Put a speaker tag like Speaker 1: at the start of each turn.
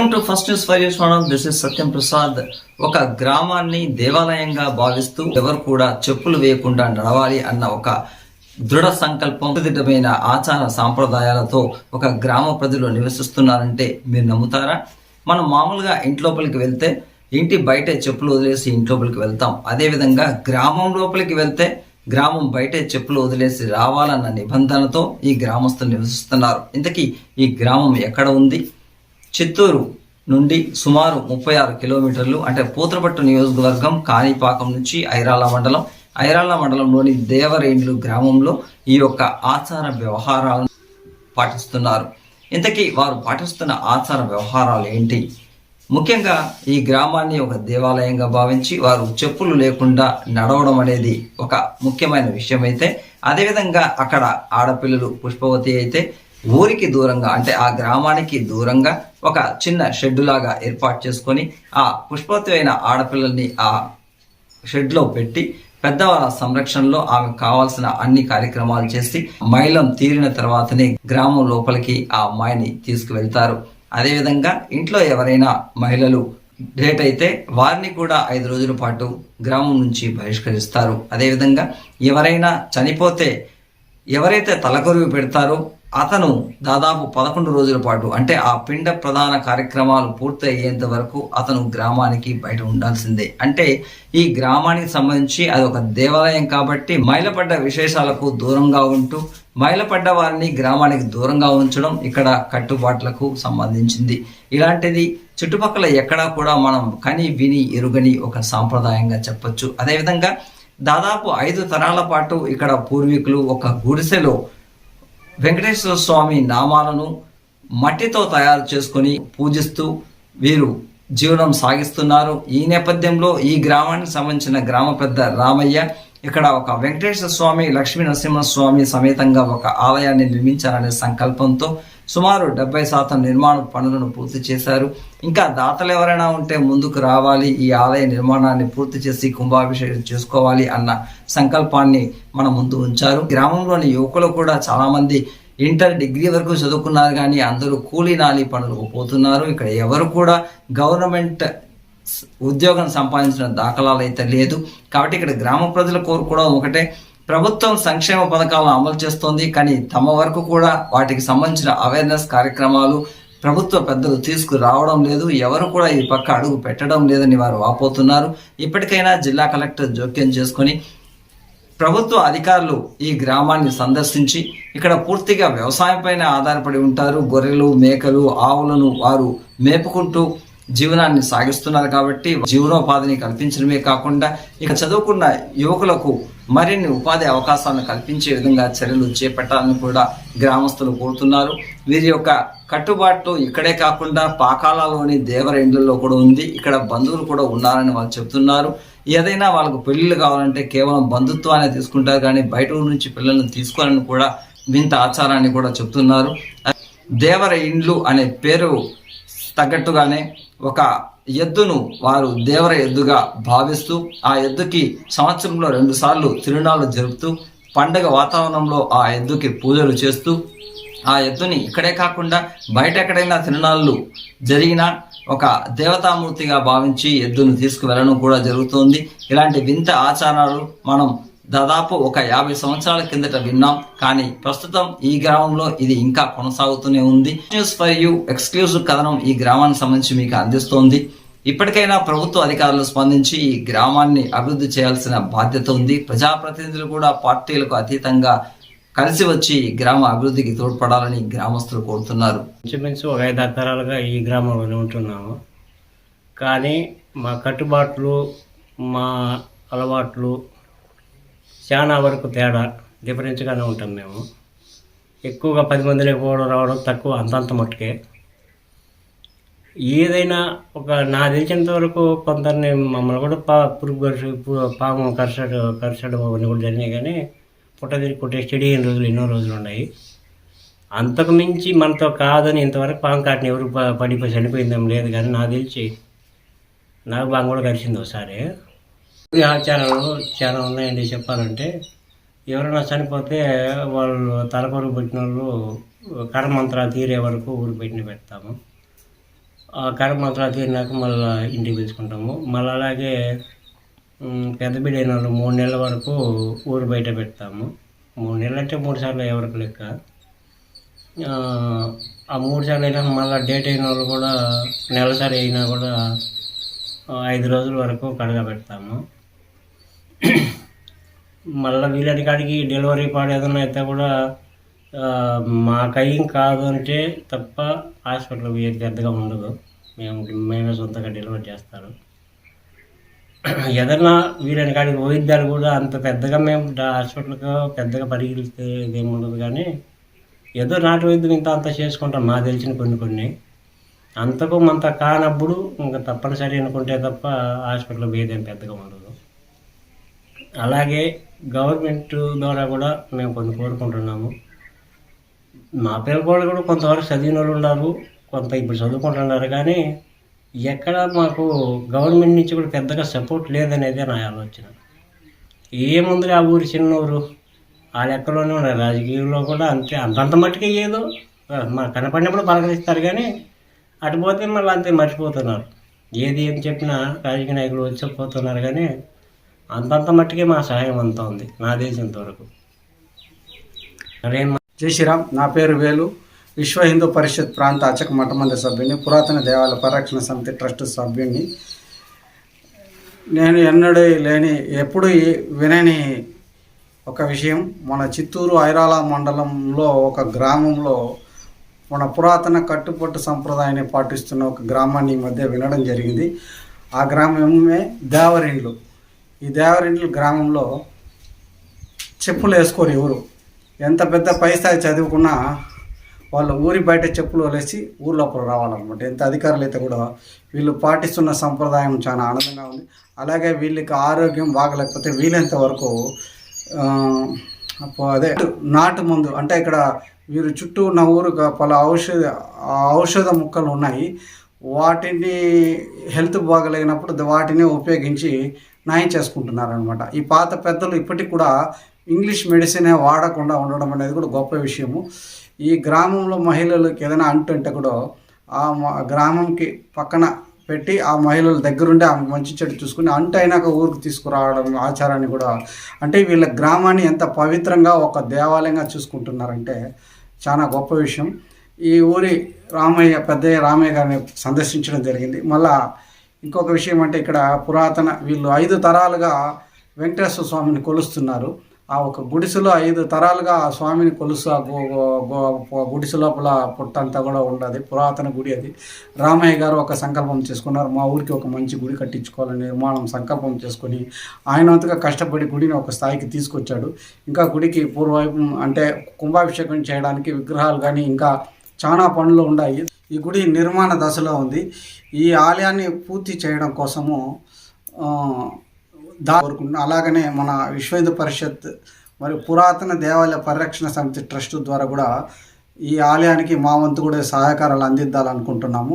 Speaker 1: Welcome to first news five news channel this is Satyam Prasad ఒక గ్రామాన్ని దేవాలయంగా భావిస్తూ ఎవరు కూడా చెప్పులు వేయకుండా నడవాలి అన్న ఒక దృఢ సంకల్పం దిట్టమైన ఆచార సాంప్రదాయాలతో ఒక గ్రామ ప్రజలు నివసిస్తున్నారంటే మీరు నమ్ముతారా? మనం మామూలుగా ఇంట్లోపలికి వెళ్తే ఇంటి బయటే చెప్పులు వదిలేసి ఇంట్లోపలికి వెళ్తాం. అదేవిధంగా గ్రామం లోపలికి వెళ్తే గ్రామం బయటే చెప్పులు వదిలేసి రావాలన్న నిబంధనతో ఈ గ్రామస్తులు నివసిస్తున్నారు. ఇంతకీ ఈ గ్రామం ఎక్కడ ఉంది? చిత్తూరు నుండి సుమారు ముప్పై ఆరు కిలోమీటర్లు అంటే పూతరపట్టు నియోజకవర్గం కాణిపాకం నుంచి ఐరాల మండలం. ఐరాల మండలంలోని దేవరేండ్లు గ్రామంలో ఈ యొక్క ఆచార వ్యవహారాలను పాటిస్తున్నారు. ఇంతకీ వారు పాటిస్తున్న ఆచార వ్యవహారాలు ఏంటి? ముఖ్యంగా ఈ గ్రామాన్ని ఒక దేవాలయంగా భావించి వారు చెప్పులు లేకుండా నడవడం అనేది ఒక ముఖ్యమైన విషయం అయితే అదేవిధంగా అక్కడ ఆడపిల్లలు పుష్పవతి అయితే ఊరికి దూరంగా అంటే ఆ గ్రామానికి దూరంగా ఒక చిన్న షెడ్ లాగా ఏర్పాటు చేసుకొని ఆ పుష్పవతి అయిన ఆడపిల్లల్ని ఆ షెడ్లో పెట్టి పెద్దవాళ్ళ సంరక్షణలో ఆమెకు కావాల్సిన అన్ని కార్యక్రమాలు చేసి మైలం తీరిన తర్వాతనే గ్రామం లోపలికి ఆ అమ్మాయిని తీసుకువెళ్తారు. అదేవిధంగా ఇంట్లో ఎవరైనా మహిళలు డేట్ అయితే వారిని కూడా ఐదు రోజుల పాటు గ్రామం నుంచి బహిష్కరిస్తారు. అదేవిధంగా ఎవరైనా చనిపోతే ఎవరైతే తలకొరువు పెడతారో అతను దాదాపు పదకొండు రోజుల పాటు అంటే ఆ పిండ ప్రధాన కార్యక్రమాలు పూర్తి అయ్యేంత వరకు అతను గ్రామానికి బయట ఉండాల్సిందే. అంటే ఈ గ్రామానికి సంబంధించి అది ఒక దేవాలయం కాబట్టి మైలపడ్డ విశేషాలకు దూరంగా ఉంటూ మైలపడ్డ వారిని గ్రామానికి దూరంగా ఉంచడం ఇక్కడ కట్టుబాట్లకు సంబంధించింది. ఇలాంటిది చుట్టుపక్కల ఎక్కడా కూడా మనం కని విని ఎరుగని ఒక సాంప్రదాయంగా చెప్పొచ్చు. అదేవిధంగా దాదాపు ఐదు తరాల పాటు ఇక్కడ పూర్వీకులు ఒక గుడిసెలో వెంకటేశ్వర స్వామి నామాలను మట్టితో తయారు చేసుకొని పూజిస్తూ వీరు జీవనం సాగిస్తున్నారు. ఈ నేపథ్యంలో ఈ గ్రామానికి సంబంధించిన గ్రామ పెద్ద రామయ్య ఇక్కడ ఒక వెంకటేశ్వర స్వామి లక్ష్మీ నరసింహస్వామి సమేతంగా ఒక ఆలయాన్ని నిర్మించాలనే సంకల్పంతో సుమారు డెబ్బై శాతం నిర్మాణ పనులను పూర్తి చేశారు. ఇంకా దాతలు ఎవరైనా ఉంటే ముందుకు రావాలి ఈ ఆలయ నిర్మాణాన్ని పూర్తి చేసి కుంభాభిషేకం చేసుకోవాలి అన్న సంకల్పాన్ని మన ముందు ఉంచారు. గ్రామంలోని యువకులు కూడా చాలామంది ఇంటర్ డిగ్రీ వరకు చదువుకున్నారు కానీ అందరూ కూలీ నాలి పనులకు పోతున్నారు. ఇక్కడ ఎవరు కూడా గవర్నమెంట్ ఉద్యోగం సంపాదించిన దాఖలాలు అయితే లేదు. కాబట్టి ఇక్కడ గ్రామ ప్రజల కోరుకోవడం ఒకటే. ప్రభుత్వం సంక్షేమ పథకాలను అమలు చేస్తోంది కానీ తమ వరకు కూడా వాటికి సంబంధించిన అవేర్నెస్ కార్యక్రమాలు ప్రభుత్వ పెద్దలు తీసుకురావడం లేదు. ఎవరు కూడా ఈ పక్క అడుగు పెట్టడం లేదని వారు వాపోతున్నారు. ఇప్పటికైనా జిల్లా కలెక్టర్ జోక్యం చేసుకొని ప్రభుత్వ అధికారులు ఈ గ్రామాన్ని సందర్శించి ఇక్కడ పూర్తిగా వ్యవసాయంపైన ఆధారపడి ఉంటారు. గొర్రెలు మేకలు ఆవులను వారు మేపుకుంటూ జీవనాన్ని సాగిస్తున్నారు కాబట్టి జీవనోపాధిని కల్పించడమే కాకుండా ఇక చదువుకున్న యువకులకు మరిన్ని ఉపాధి అవకాశాలను కల్పించే విధంగా చర్యలు చేపట్టాలని కూడా గ్రామస్తులు కోరుతున్నారు. వీరి యొక్క కట్టుబాట్లు ఇక్కడే కాకుండా పాకాలలోని దేవర ఇండ్లలో కూడా ఉంది. ఇక్కడ బంధువులు కూడా ఉన్నారని వాళ్ళు చెప్తున్నారు. ఏదైనా వాళ్ళకు పెళ్ళిళ్ళు కావాలంటే కేవలం బంధుత్వాన్ని తీసుకుంటారు కానీ బయట ఊరు నుంచి పిల్లలను తీసుకోవాలని కూడా వింత ఆచారాన్ని కూడా చెప్తున్నారు. దేవర ఇండ్లు అనే పేరు తగ్గట్టుగానే ఒక ఎద్దును వారు దేవర ఎద్దుగా భావిస్తూ ఆ ఎద్దుకి సంవత్సరంలో రెండుసార్లు తిరునాళ్ళు జరుపుతూ పండగ వాతావరణంలో ఆ ఎద్దుకి పూజలు చేస్తూ ఆ ఎద్దుని ఇక్కడే కాకుండా బయట ఎక్కడైనా తిరునాళ్ళు జరిగినా ఒక దేవతామూర్తిగా భావించి ఎద్దును తీసుకువెళ్ళడం కూడా జరుగుతుంది. ఇలాంటి వింత ఆచారాలు మనం దాదాపు ఒక యాభై సంవత్సరాల కిందట విన్నాం. కానీ ప్రస్తుతం ఈ గ్రామంలో ఇది ఇంకా కొనసాగుతూనే ఉంది. న్యూస్ ఫర్ యూ ఎక్స్క్లూజివ్ కథనం ఈ గ్రామానికి సంబంధించి మీకు అందిస్తోంది. ఇప్పటికైనా ప్రభుత్వ అధికారులు స్పందించి ఈ గ్రామాన్ని అభివృద్ధి చేయాల్సిన బాధ్యత ఉంది. ప్రజాప్రతినిధులు కూడా పార్టీలకు అతీతంగా కలిసి వచ్చి గ్రామ అభివృద్ధికి తోడ్పడాలని గ్రామస్తులు కోరుతున్నారు.
Speaker 2: ఇంచుమించు ఒక ఐదు తరాలుగా ఈ గ్రామంలోనే ఉంటున్నాము. కానీ మా కట్టుబాట్లు మా అలవాట్లు చాలా వరకు తేడా డిఫరెన్స్గానే ఉంటాం మేము. ఎక్కువగా పది మందిలో పోవడం రావడం తక్కువ అంతంత మట్టుకే. ఏదైనా ఒక నా తెలిసినంత వరకు కొందరిని మమ్మల్ని కూడా పా పురుగు కరిచి పు- పాము కరచడం కరచడం అవన్నీ కూడా జరిగినాయి కానీ పుట్టదిరి కొట్టే స్టడీ అయిన రోజులు ఎన్నో రోజులు ఉన్నాయి. అంతకు మించి మనతో కాదని ఇంతవరకు పాము కాటిని ఎవరు పడిపోయి చనిపోయిందేం లేదు కానీ నాకు తెలిసి నాకు బాగా కూడా కలిసింది ఒకసారి. ఆచారాలు చాలా ఉన్నాయండి చెప్పాలంటే. ఎవరైనా చనిపోతే వాళ్ళు తలకొరకు పెట్టిన వాళ్ళు కర్మంత్రాలు తీరే వరకు ఊరు పెట్టిన పెడతాము. ఆ కర్మంత్రాలు తీరినాక మళ్ళీ ఇంటికి పిలుచుకుంటాము. మళ్ళీ అలాగే పెద్ద బిడ్డ అయిన వాళ్ళు మూడు నెలల వరకు ఊరు బయట పెడతాము. మూడు నెలలు అంటే మూడు సార్లు ఎవరికి లెక్క. ఆ, మూడు సార్లు అయినా మళ్ళీ డేట్ అయిన వాళ్ళు కూడా నెలసరి అయినా కూడా ఐదు రోజుల వరకు కడగ పెడతాము. మళ్ళీ వీళ్ళని కాడికి డెలివరీ పాడు ఏదైనా అయితే కూడా ఆ, మాకయ్యం కాదు అంటే తప్ప హాస్పిటల్ ఏది పెద్దగా ఉండదు. మేము మేమే సొంతంగా డెలివరీ చేస్తారు ఏదన్నా వీళ్ళని కాడికి వైద్యాలు కూడా అంత పెద్దగా మేము హాస్పిటల్కి పెద్దగా పరిగెలిస్తే ఏమి ఉండదు కానీ ఏదో నాటు వైద్యం ఇంత అంత చేసుకుంటాం. మా తెలిసిన కొన్ని కొన్ని. అంతకు అంత కానప్పుడు ఇంకా తప్పనిసరి అనుకుంటే తప్ప హాస్పిటల్ భేదం పెద్దగా ఉండదు. అలాగే గవర్నమెంట్ ద్వారా కూడా మేము కొన్ని కోరుకుంటున్నాము. మా పిల్లలు కూడా కొంతవరకు చదివిన వాళ్ళు ఉన్నారు కొంత ఇప్పుడు చదువుకుంటున్నారు కానీ ఎక్కడ మాకు గవర్నమెంట్ నుంచి కూడా పెద్దగా సపోర్ట్ లేదనేదే నా ఆలోచన. ఏముంది ఆ ఊరు చిన్న ఊరు ఆ లెక్కలోనే ఉన్నారు రాజకీయంలో కూడా అంతే అంతంత మట్టుకే ఏదో మా కనపడినప్పుడు పలకరిస్తారు కానీ అటు పోతే మళ్ళీ అంతే మర్చిపోతున్నారు. ఏది ఏం చెప్పినా రాజకీయ నాయకులు వచ్చిపోతున్నారు కానీ అంతంత మట్టుకే మా సహాయం అంతా ఉంది నా దేశంతో వరకు అదేం
Speaker 3: జై శ్రీరామ్. నా పేరు వేలు. విశ్వ హిందూ పరిషత్ ప్రాంత అచక మఠమంది సభ్యుని పురాతన దేవాలయ పరిరక్షణ సమితి ట్రస్ట్ సభ్యుని. నేను ఎన్నడూ లేని ఎప్పుడు వినని ఒక విషయం. మన చిత్తూరు ఐరాల మండలంలో ఒక గ్రామంలో మన పురాతన కట్టుపట్టు సంప్రదాయాన్ని పాటిస్తున్న ఒక గ్రామాన్ని ఈ మధ్య వినడం జరిగింది. ఆ గ్రామమే దేవరిండ్లు. ఈ దేవరిండ్లు గ్రామంలో చెప్పులు వేసుకోరు ఎవరు. ఎంత పెద్ద పై స్థాయి చదువుకున్నా వాళ్ళు ఊరి బయట చెప్పులు వలేసి ఊరు లోపల రావాలన్నమాట. ఎంత అధికారులు అయితే కూడా వీళ్ళు పాటిస్తున్న సంప్రదాయం చాలా ఆనందంగా ఉంది. అలాగే వీళ్ళకి ఆరోగ్యం బాగలేకపోతే వీలైనంత వరకు అదే నాటు మందు అంటే ఇక్కడ వీరు చుట్టూ ఉన్న ఊరు పలు ఔషధ ఔషధ ముక్కలు ఉన్నాయి. వాటిని హెల్త్ బాగలేనప్పుడు వాటిని ఉపయోగించి న్యాయం చేసుకుంటున్నారు అనమాట ఈ పాత పెద్దలు ఇప్పటికి కూడా ఇంగ్లీష్ మెడిసినే వాడకుండా ఉండడం అనేది కూడా గొప్ప విషయము. ఈ గ్రామంలో మహిళలకు ఏదైనా అంటుంటే కూడా ఆ మ- గ్రామంకి పక్కన పెట్టి ఆ మహిళల దగ్గరుండి ఆమె మంచి చెడు చూసుకుని అంటు అయినాక ఊరికి తీసుకురావడం ఆచారాన్ని కూడా అంటే వీళ్ళ గ్రామాన్ని ఎంత పవిత్రంగా ఒక దేవాలయంగా చూసుకుంటున్నారంటే చాలా గొప్ప విషయం. ఈ ఊరి రామయ్య పెద్దయ్య రామయ్య గారిని సందర్శించడం జరిగింది. మళ్ళా ఇంకొక విషయం అంటే ఇక్కడ పురాతన వీళ్ళు ఐదు తరాలుగా వెంకటేశ్వర స్వామిని కొలుస్తున్నారు. ఆ ఒక గుడిసెలో ఐదు తరాలుగా ఆ స్వామిని కొలుసు గుడిసె లోపల పుట్టంతా కూడా ఉండదు. పురాతన గుడి అది. రామయ్య గారు ఒక సంకల్పం చేసుకున్నారు. మా ఊరికి ఒక మంచి గుడి కట్టించుకోవాలని నిర్మాణం సంకల్పం చేసుకొని ఆయన కష్టపడి గుడిని ఒక స్థాయికి తీసుకొచ్చాడు. ఇంకా గుడికి పూర్వవైపు అంటే కుంభాభిషేకం చేయడానికి విగ్రహాలు కానీ ఇంకా చాలా పనులు ఉన్నాయి. ఈ గుడి నిర్మాణ దశలో ఉంది. ఈ ఆలయాన్ని పూర్తి చేయడం కోసము దా కోరుకుంటున్నాం. అలాగనే మన విశ్వ హిందూ పరిషత్ మరియు పురాతన దేవాలయ పరిరక్షణ సమితి ట్రస్ట్ ద్వారా కూడా ఈ ఆలయానికి మా వంతు కూడా సహకారాలు అందిద్దాలనుకుంటున్నాము.